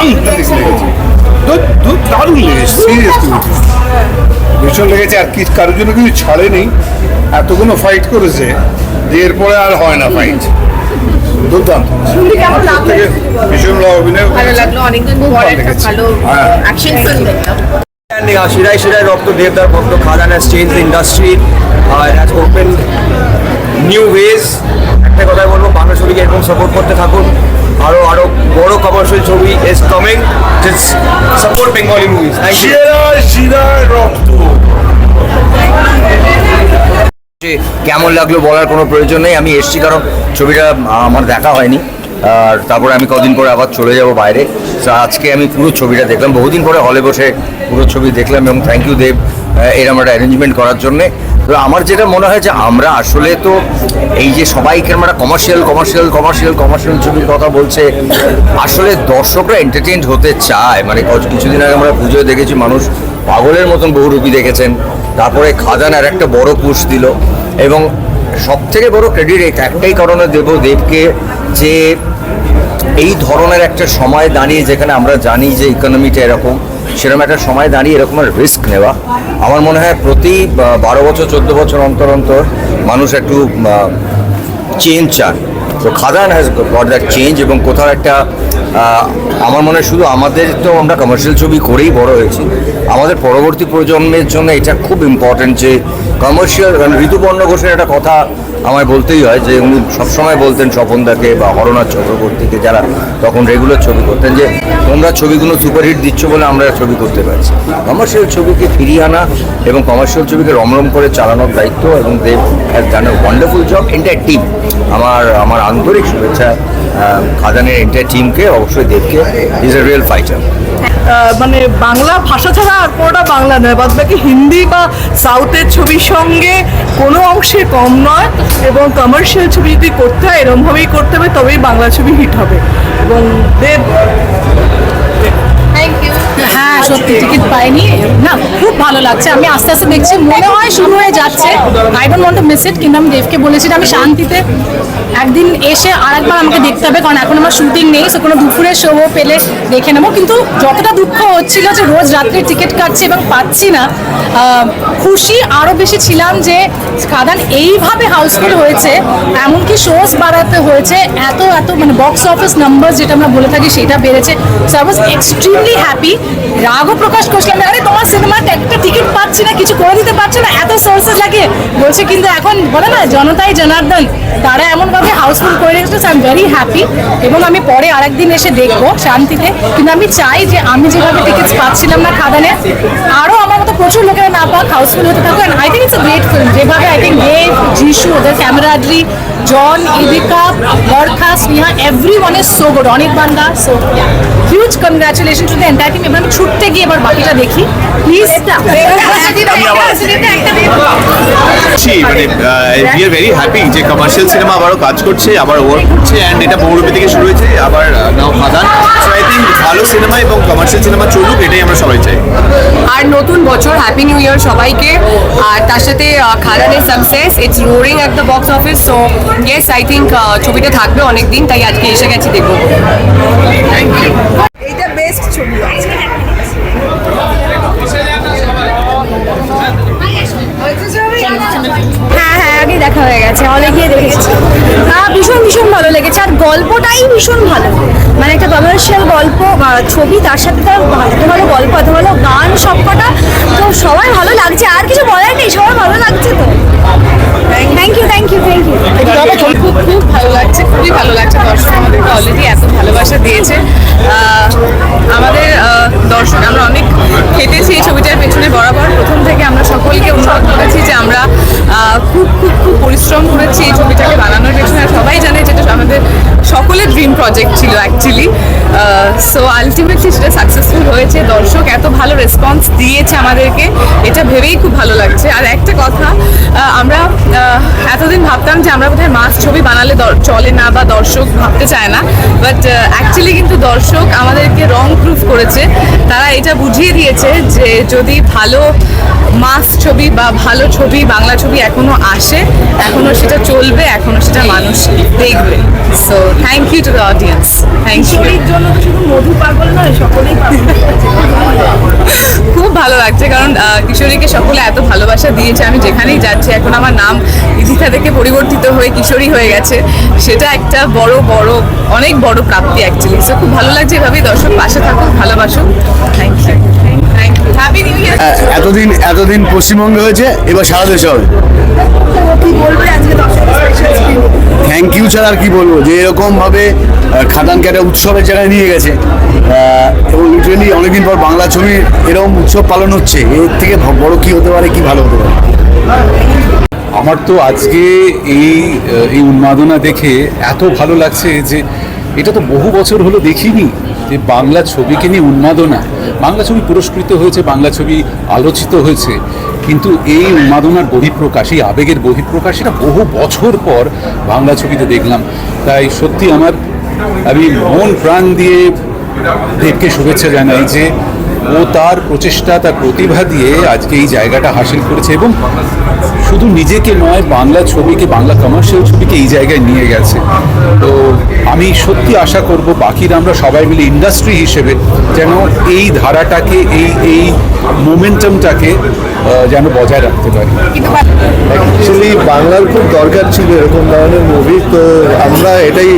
সাংঘাতিক দারুণ লেগেছে ভীষণ লেগেছে আর কি কারোর জন্য কিছু ছাড়েনি এতগুলো ফাইট করেছে যে এরপরে আর হয় না ফাইট দুর্দান্ত ভীষণ অভিনয় And uh, Shirai Shirai Rokto Devdar Bhakto Khadan has changed the industry. একটা কথাই বলব বাংলা ছবিকে এরকম সাপোর্ট করতে থাকুন বড় কমার্শিয়াল ছবি is coming just support Bengali movies thank you শিরায় রক্ত যে কেমন লাগল বলার কোনো প্রয়োজন নেই। আমি এসছি কারণ ছবিটা আমার দেখা হয়নি। আর তারপরে আমি কদিন পরে আবার চলে যাব বাইরে। তো আজকে আমি পুরো ছবিটা দেখলাম। বহুদিন পরে হলে বসে পুরো ছবি দেখলাম এবং থ্যাংক ইউ দেব এরম একটা অ্যারেঞ্জমেন্ট করার জন্যে। আমার যেটা মনে হয় যে আমরা আসলে তো এই যে সবাইকে আমরা কমার্শিয়াল কমার্শিয়াল কমার্শিয়াল কমার্শিয়াল ছবির কথা বলছে, আসলে দর্শকরা এন্টারটেইনড হতে চায়। মানে কিছুদিন আগে আমরা পুজোয় দেখেছি মানুষ পাগলের মতন বহু বহুরূপী দেখেছেন। তারপরে খাদান আর একটা বড় পুশ দিল। এবং সব থেকে বড় ক্রেডিট এই একটাই কারণে দেব দেবকে যে এই ধরনের একটা সময় দাঁড়িয়ে যেখানে আমরা জানি যে ইকোনমিটা এরকম। সেরকম একটা সময় দাঁড়িয়ে এরকম রিস্ক নেওয়া। আমার মনে হয় প্রতি বারো বছর, চোদ্দ বছর অন্তর অন্তর মানুষ একটু চেঞ্জ চান তো Khadaan has got that change এবং কোথাও একটা আমার মনে হয় শুধু আমাদের তো আমরা কমার্শিয়াল ছবি করেই বড় হয়েছি। আমাদের পরবর্তী প্রজন্মের জন্য এটা খুব ইম্পর্টেন্ট যে কমার্শিয়াল মানে ঋতুপর্ণ ঘোষের একটা কথা আমায় বলতেই হয় যে উনি সবসময় বলতেন স্বপনদাকে বা হরনাথ চক্রবর্তীকে যারা তখন রেগুলার ছবি করতেন যে, তোমরা ছবিগুলো সুপারহিট দিচ্ছ বলে আমরা ছবি করতে পারছি। কমার্শিয়াল ছবিকে ফিরিয়ে আনা এবং কমার্শিয়াল ছবিকে রমরম করে চালানোর দায়িত্ব এবং Dev has done a wonderful job entire team আমার আমার আন্তরিক শুভেচ্ছা খাদানের এন্টায়ার টিমকে অবশ্যই দেবকে। ইজ এ রিয়েল ফাইটার মানে বাংলা ভাষা ছাড়া আর কোনোটা বাংলা নয় বাদ বাকি হিন্দি বা সাউথের ছবির সঙ্গে কোনো অংশে কম নয় এবং কমার্শিয়াল ছবি যদি করতে হয় এরমভাবেই করতে হবে, তবেই বাংলা ছবি হিট হবে। এবং দেব হ্যাঁ সত্যি টিকিট পাইনি। না, খুব ভালো লাগছে। আমি আস্তে আস্তে দেখছি, মনে হয় শুরু হয়ে যাচ্ছে। I don't want to miss it কিন্তু আমি দেবকে বলেছিলাম আমি শান্তিতে একদিন এসে আর একবার আমাকে দেখতে হবে, কারণ এখন আমার শুটিং নেই সে কোনো দুপুরের শো পেলে দেখে নেব। কিন্তু যতটা দুঃখ হচ্ছিল যে রোজ রাত্রে টিকিট কাটছি এবং পাচ্ছি না খুশি আরও বেশি ছিলাম যে খাদান এইভাবে হাউসফুল হয়েছে, এমনকি শোজ বাড়াতে হয়েছে, এত এত মানে বক্স অফিস নাম্বার যেটা আমরা বলে থাকি, সেটা বেড়েছে। So I was extremely happy রাগও প্রকাশ করছিলাম আরে, তোমার সিনেমাতে একটা টিকিট পাচ্ছি না, কিছু করে দিতে পারছে না, এত সোর্সেস লাগে। বলছে কিন্তু এখন বলে না, জনতাই জনার্দন। তারা এমনভাবে হাউসফুল করে রেখেছে আই এম ভেরি হ্যাপি এবং আমি পরে আরেকদিন এসে দেখব শান্তিতে। কিন্তু আমি চাই যে আমি যেভাবে টিকিটস পাচ্ছিলাম না খাদানে আরও আমার মতো প্রচুর লোকেরা না পাক হাউসফুল হতে থাকুক। I think it's a great film যেভাবে আই থিঙ্ক দেব যিশু ওদের camaraderie John, Idika, Barkha, Sneha every one is so good অনেক বান্দা so huge congratulation to the entire team এবার আমি ছুটতে গিয়ে এবার বাকিটা দেখি। প্লিজ মানে উই আর ভেরি হ্যাপি যে কমার্শিয়াল সিনেমা আবারও কাজ করছে আবার ওয়ার্ক করছে অ্যান্ড এটা বহুরূপী থেকে শুরু হয়েছে আবার now Khadaan so I think ভালো সিনেমা এবং কমার্শিয়াল সিনেমা চলুক এটাই আমরা সবাই চাই। নতুন বছর হ্যাপি নিউ ইয়ার সবাইকে। আর তার সাথে খাদানের success it's roaring at the box office so yes I think ছবিটা থাকবে অনেক দিন তাই আজকে এসে গেছি দেখব। ভালো লেগেছে আর গল্পটাই ভীষণ ভালো। মানে একটা কমার্শিয়াল গল্প ছবি তার সাথে তার এত ভালো গল্প এত ভালো গান সবকটা। তো সবাই ভালো লাগছে। আর কিছু বলার নেই সবার ভালো লাগছে তো। Thank you thank you thank you খুব খুব ভালো লাগছে খুবই ভালো লাগছে। দর্শক আমাদেরকে অলরেডি এত ভালোবাসা দিয়েছে। আমাদের দর্শক আমরা অনেক খেটেছি এই ছবিটার পেছনে বরাবর। প্রথম থেকে আমরা সকলকে অনুরোধ করেছি যে আমরা খুব খুব খুব পরিশ্রম করেছি এই ছবিটাকে বানানোর পেছনে। সবাই জানে যেটা আমাদের সকলের ড্রিম প্রজেক্ট ছিল অ্যাকচুয়ালি সো আলটিমেটলি সেটা সাকসেসফুল হয়েছে। দর্শক এত ভালো রেসপন্স দিয়েছে আমাদেরকে। এটা ভেবেই খুব ভালো লাগছে। আর একটা কথা আমরা এতদিন ভাবতাম যে আমরা বোধহয় মাস ছবি বানালে চলে না বা দর্শক ভাবতে চায় না। বাট অ্যাকচুয়ালি কিন্তু দর্শক আমাদেরকে রং প্রুফ করেছে। তারা এটা বুঝিয়ে দিয়েছে যে যদি ভালো মাস ছবি বা ভালো ছবি, বাংলা ছবি এখনও আসে, এখনও সেটা চলবে, এখনও সেটা মানুষ দেখবে। So thank you to the audience thank you জন্য তো শুধু মধু পাগল নয় সকলেই পাগল। খুব ভালো লাগছে কারণ কিশোরীকে সকলে এত ভালোবাসা দিয়েছে। আমি যেখানেই যাচ্ছি এখন আমার নাম ইথিকা থেকে পরিবর্তিত হয়ে কিশোরী হয়ে গেছে। সেটা একটা বড় বড় অনেক বড় প্রাপ্তি অ্যাকচুয়ালি সো খুব ভালো লাগছে এভাবেই দর্শক পাশে থাকুক ভালোবাসুক। থ্যাংক ইউ এতদিন এতদিন পশ্চিমবঙ্গে হয়েছে এবার সারা দেশে হবে। থ্যাংক ইউ ছাড়া আর কি বলব? যে এরকম ভাবে আহ, খাদানকে একটা উৎসবের জায়গায় নিয়ে গেছে। এবং লিটারেলি অনেকদিন পর বাংলা ছবির এরকম উৎসব পালন হচ্ছে। এর থেকে বড় কি হতে পারে কি ভালো হতে পারে? আমার তো আজকে এই এই উন্মাদনা দেখে এত ভালো লাগছে যে এটা তো বহু বছর হলো দেখিনি যে বাংলা ছবিকে নিয়ে উন্মাদনা। বাংলা ছবি পুরস্কৃত হয়েছে, বাংলা ছবি আলোচিত হয়েছে। কিন্তু এই উন্মাদনার বহিঃপ্রকাশ, এই আবেগের বহিঃপ্রকাশ, এটা বহু বছর পর বাংলা ছবিতে দেখলাম। তাই সত্যি আমার আমি মন প্রাণ দিয়ে দেবকে শুভেচ্ছা জানাই যে ও তার প্রচেষ্টা, তার প্রতিভা দিয়ে আজকে এই জায়গাটা হাসিল করেছে এবং শুধু নিজেকে নয়, বাংলা ছবিকে, বাংলা কমার্শিয়াল ছবিকে এই জায়গায় নিয়ে গেছে। তো আমি সত্যি আশা করব বাকিরা আমরা সবাই মিলে ইন্ডাস্ট্রি হিসেবে যেন এই ধারাটাকে, এই এই মোমেন্টামটাকে যেন বজায় রাখতে পারি। অ্যাকচুয়ালি বাংলার খুব দরকার ছিল এরকম ধরনের মুভি তো আমরা এটাই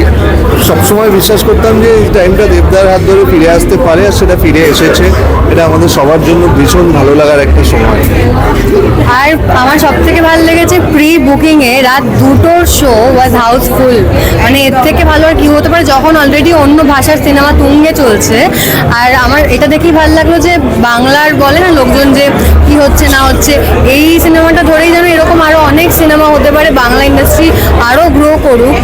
সবসময় বিশ্বাস করতাম যে এই টাইমটা দেবদার হাত ধরে ফিরে আসতে পারে আর সেটা ফিরে এসেছে। এটা আমাদের সবার জন্য ভীষণ ভালো লাগার একটা সময়। আর আমার সব থেকে ভালো লেগেছে প্রি বুকিং এ রাত দুটোর শো ওয়াজ হাউসফুল মানে এর থেকে ভালো আর কি হতে পারে যখন অলরেডি অন্য ভাষার সিনেমা তুঙ্গে চলছে। আর আমার এটা দেখেই ভালো লাগল যে বাংলার বলে না লোকজন যে কি হচ্ছে, না হচ্ছে, এই সিনেমাটা ধরেই যেন এরকম আরও অনেক সিনেমা হতে পারে বাংলা ইন্ডাস্ট্রি আরও গ্রো করুক।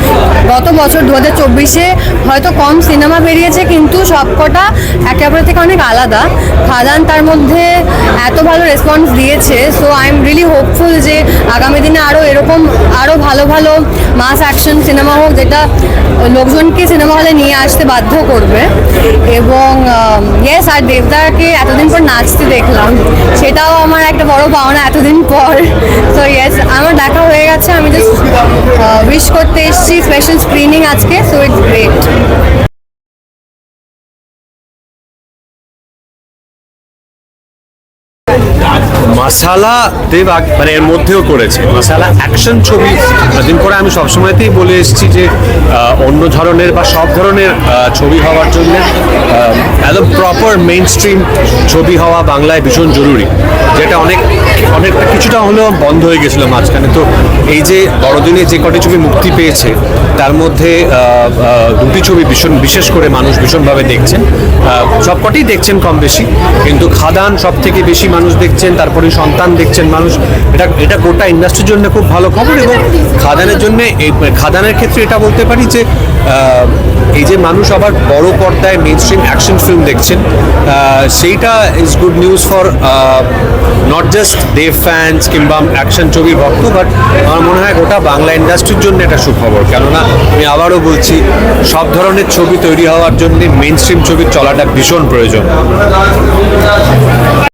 গত বছর দু হাজার চব্বিশে হয়তো কম সিনেমা বেরিয়েছে, কিন্তু সবকটা একে অপরের থেকে অনেক আলাদা। খাদান তার মধ্যে এত ভালো রেসপন্স দিয়েছে so I am really hopeful যে আগামী দিনে আরও এরকম আরও ভালো ভালো মাস অ্যাকশন সিনেমা হোক, যেটা লোকজনকে সিনেমা হলে নিয়ে আসতে বাধ্য করবে। এবং ইয়েস আর দেবদাকে এতদিন পর নাচতে দেখলাম, সেটাও আমার একটা বড় পাওনা এতদিন পর। সো ইয়েস আমার দেখা হয়ে গেছে, আমি জাস্ট উইশ করতে এসেছি স্পেশাল স্ক্রিনিং আজকে so it's great masala Dev মানে এর মধ্যেও করেছে। মাসালা অ্যাকশন ছবি। দিন করে আমি সবসময়তেই বলে এসেছি যে অন্য ধরনের বা সব ধরনের ছবি হওয়ার জন্য একদম প্রপার মেইন স্ট্রিম ছবি হওয়া বাংলায় ভীষণ জরুরি। যেটা অনেক অনেকটা কিছুটা হলেও বন্ধ হয়ে গেছিল মাঝখানে। তো এই যে বড়দিনে যে কটি ছবি মুক্তি পেয়েছে তার মধ্যে দুটি ছবি ভীষণ বিশেষ করে মানুষ ভীষণভাবে দেখছেন। আহ, সবকটি দেখছেন কম বেশি কিন্তু খাদান সব থেকে বেশি মানুষ দেখছেন তারপরে সন্তান দেখছেন মানুষ, এটা এটা গোটা ইন্ডাস্ট্রির জন্য খুব ভালো খবর এবং খাদানের জন্য খাদানের ক্ষেত্রে এটা বলতে পারি যে এই যে মানুষ আবার বড় পর্দায় মেন স্ট্রিম অ্যাকশন ফিল্ম দেখছেন সেইটা is good news for not just Dev fans কিংবা অ্যাকশন ছবির ভক্ত বাট আমার মনে হয় গোটা বাংলা ইন্ডাস্ট্রির জন্য এটা সুখবর। কেননা আমি আবারও বলছি, সব ধরনের ছবি তৈরি হওয়ার জন্য মেন স্ট্রিম ছবির চলাটা ভীষণ প্রয়োজন।